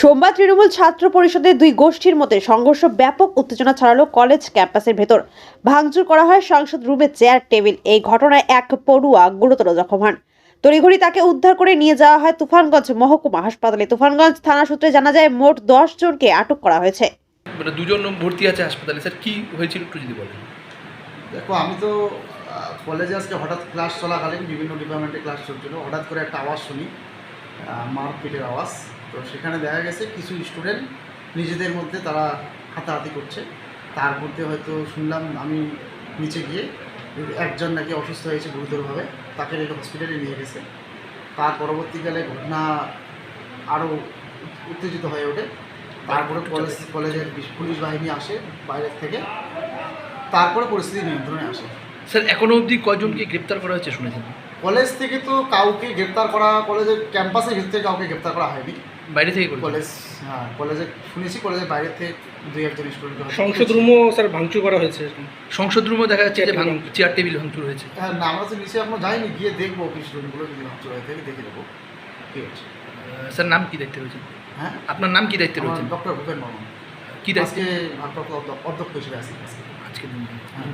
সোমবার তৃণমূল ছাত্র পরিষদের দুই গোষ্ঠীর মধ্যে সংঘর্ষ ব্যাপক উত্তেজনা ছড়ালো কলেজ ক্যাম্পাসের ভেতর। ভাঙচুর করা হয় সংসদ রুমে চেয়ার টেবিল। এই ঘটনায় এক পড়ুয়া গুরুতর জখম হন। তড়িঘড়ি তাকে উদ্ধার করে নিয়ে যাওয়া হয় তুফানগঞ্জ মহকুমা হাসপাতালে। তুফানগঞ্জ থানা সূত্রে জানা যায় মোট দশ জনকে আটক করা হয়েছে। মানে দুজন ভর্তি আছে হাসপাতালে। স্যার কি হয়েছিল একটু যদি বলেন। দেখো আমি তো কলেজে আজকে হঠাৎ ক্লাস চলাকালীন বিভিন্ন ডিপার্টমেন্টে ক্লাস চলছিল। হঠাৎ করে একটা আওয়াজ শুনি মারপিটের আওয়াজ। তো সেখানে দেখা গেছে কিছু স্টুডেন্ট নিজেদের মধ্যে তারা হাতাহাতি করছে। তার মধ্যে হয়তো শুনলাম আমি নিচে গিয়ে একজন নাকি অসুস্থ হয়েছে গুরুতরভাবে তাকে রেখে হসপিটালে নিয়ে গেছে। তার পরবর্তীকালে ঘটনা আরও উত্তেজিত হয়ে ওঠে। তারপরে কলেজ কলেজের পুলিশ বাহিনী আসে বাইরের থেকে। তারপরে পরিস্থিতি নিয়ন্ত্রণে আসে। স্যার এখনও অবধি কয়জনকে গ্রেপ্তার করা হয়েছে শুনেছেন? কলেজ থেকে তো কাউকে গ্রেপ্তার করা কলেজের ক্যাম্পাসের ভিতরে কাউকে গ্রেপ্তার করা হয়নি। বাইরে থেকে কলেজ হ্যাঁ কলেজে শুনেছি কলেজের বাইরে থেকে দুই একজন স্টুডেন্ট সংসদ রুমও স্যার ভাঙচুর করা হয়েছে সংসদ রুমও দেখা যাচ্ছে যে চেয়ার টেবিল ভাঙ- ভাঙচুর হয়েছে। হ্যাঁ না আমরা তো নিচে এখনও যাইনি গিয়ে দেখব কি স্টুডেন্টগুলো যদি ভাঙচুর হয়ে থাকে দেখে নেব। ঠিক আছে। স্যার নাম কি দায়িত্বে রয়েছে হ্যাঁ? আপনার নাম কি দায়িত্বে আমার রয়েছেন ডক্টর ভূপেন বর্মন কি দায়িত্বে ভারপ্রাপ্ত অধ্যক্ষ হিসেবে আছি। আজকে হ্যাঁ।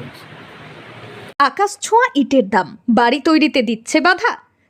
আকাশ ছোঁয়া ইটের দাম। বাড়ি তৈরিতে দিচ্ছে বাধা।